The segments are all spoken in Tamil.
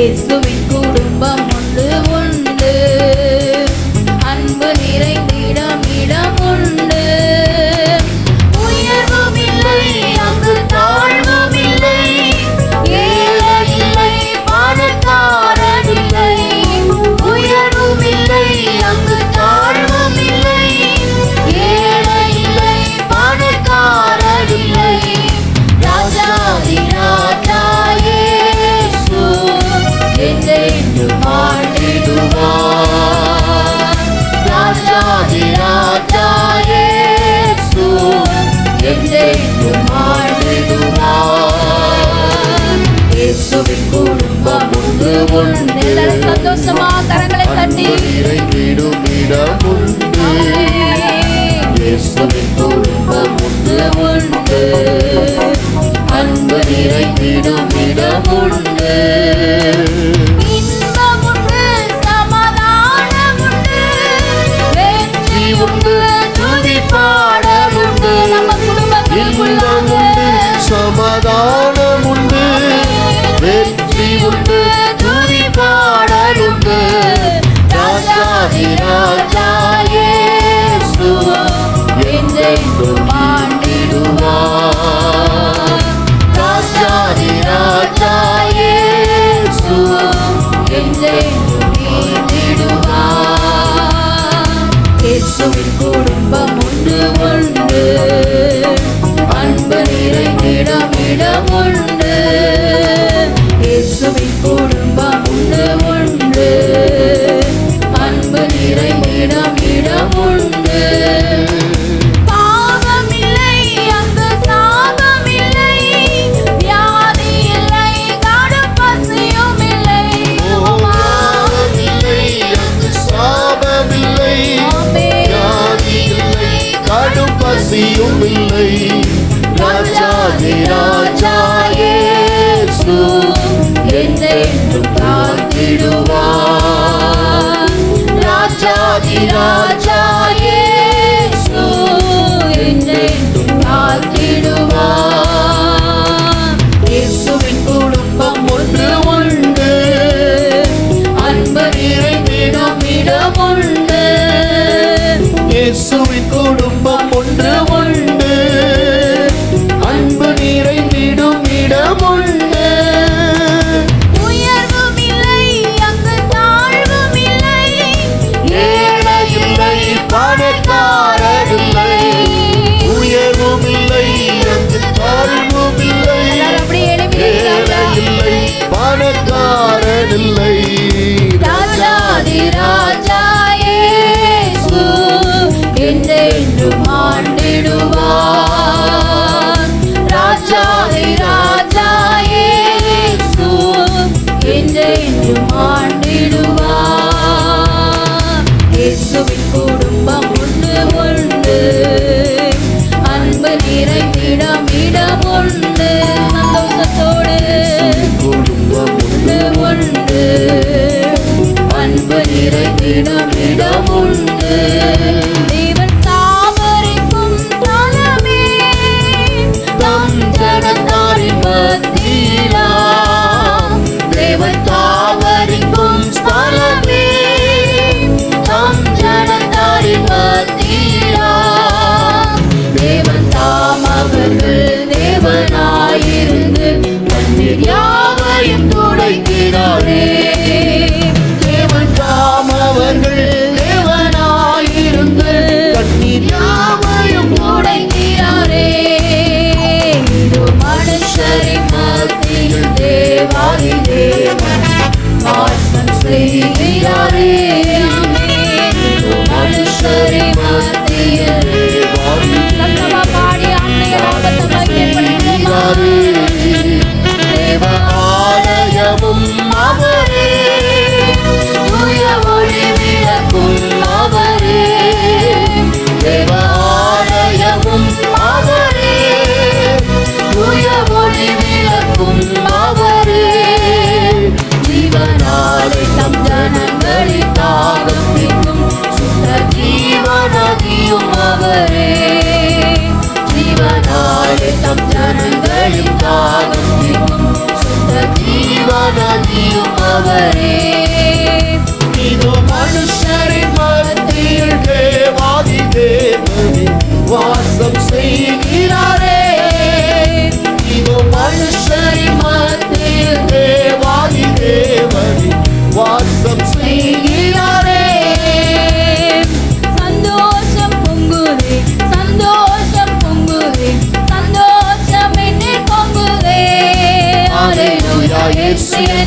Jesus. உன் சந்தோஷமா கரங்களை தட்டி. இறங்கிடும் இடம் உண்டு. இயேசுவின் குடும்பம் உண்டு உண்டு. அன்பு இறங்கிடும் இடம் உண்டு. உண்டு துதி பாட உண்டு not ராஜாயேசு என்றென்றும் காத்திடுவார் ராஜாதி ராஜாயேசு என்றென்றும் காத்திடுவார்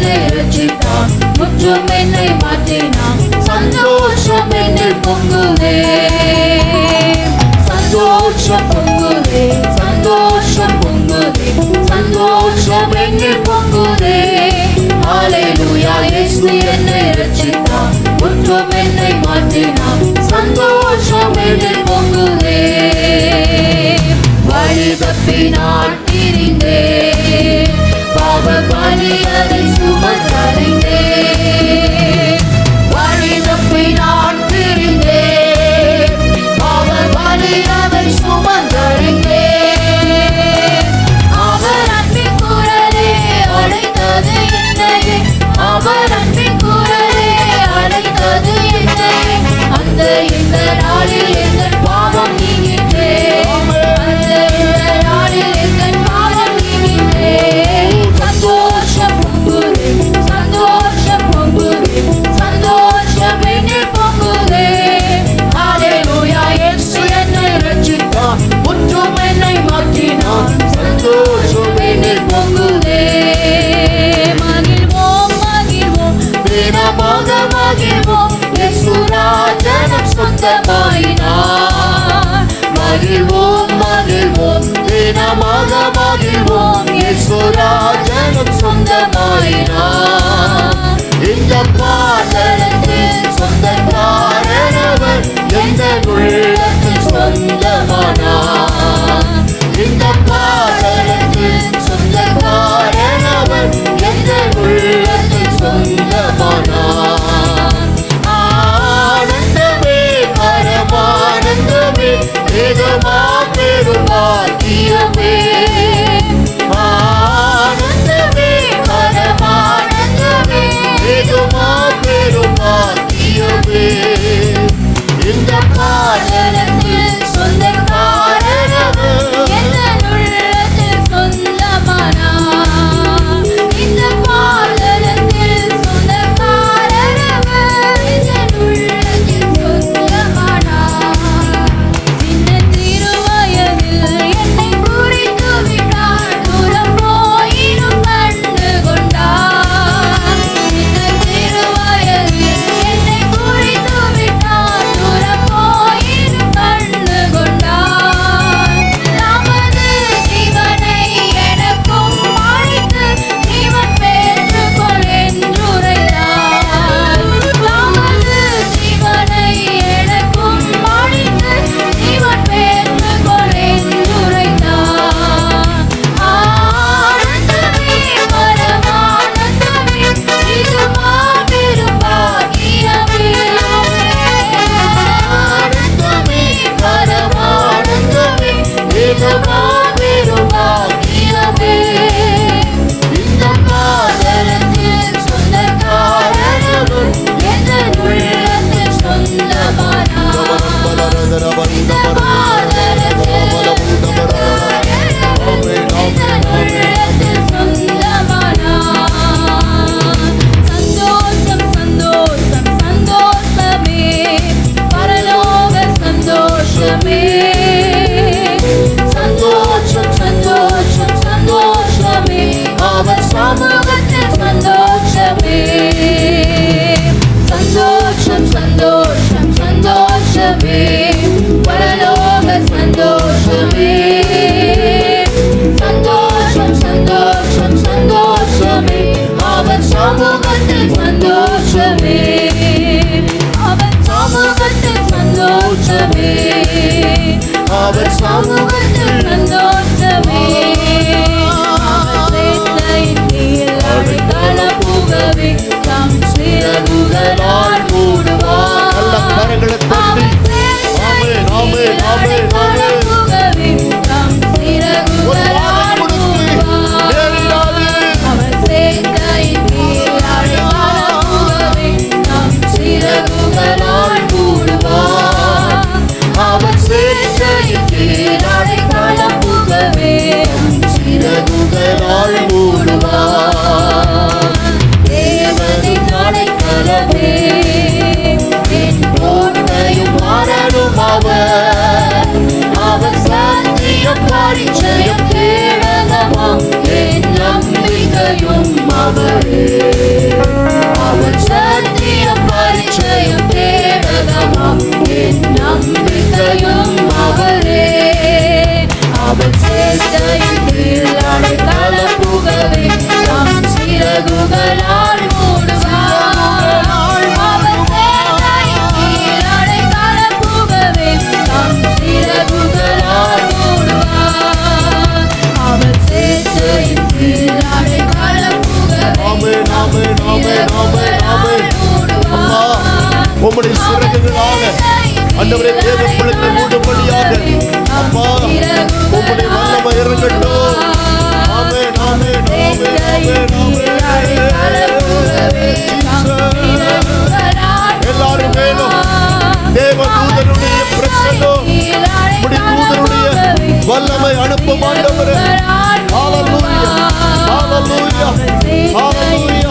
இயேசு ரசித்தான் முற்றும் என்னை மாற்றினான். சந்தோஷம் என்னில் பொங்குவே சந்தோஷம் பொங்குதே. சந்தோஷம் பொங்குதே. சந்தோஷம் என்னில் பொங்குதே. ஹalleluya இயேசு என்னை ரசித்தான் முற்றும் என்னை மாற்றினான். சந்தோஷம் என்னில் பொங்குதே. வழி தப்பி நான் திரிந்தே பாவ பலி அதை மகிழ்வோம் இயேசு ராஜனம் சொந்தமாயினார். மகிழ்வோம் மகிழ்வோம் தினமாக மகிழ்வோம் இயேசு ராஜனம் சொந்தமாயினார். இந்த பாடலத்தில் சொந்தக்காரனவர் எந்த உள்ளத்தில் சொந்தமானார். அண்டவரே தேவைப்படுகிற மூடுபடியாக அப்பா உங்களுடைய வல்லமை இறங்கட்டும் ஆமே நாமே நாமே நாமே நாமே எல்லாரும் மேலும் தேவ தூதனுடைய பிரசனம் இப்படி தூதனுடைய வல்லமை அனுப்ப மாட்டவரே ஹalleluya ஹalleluya ஹalleluya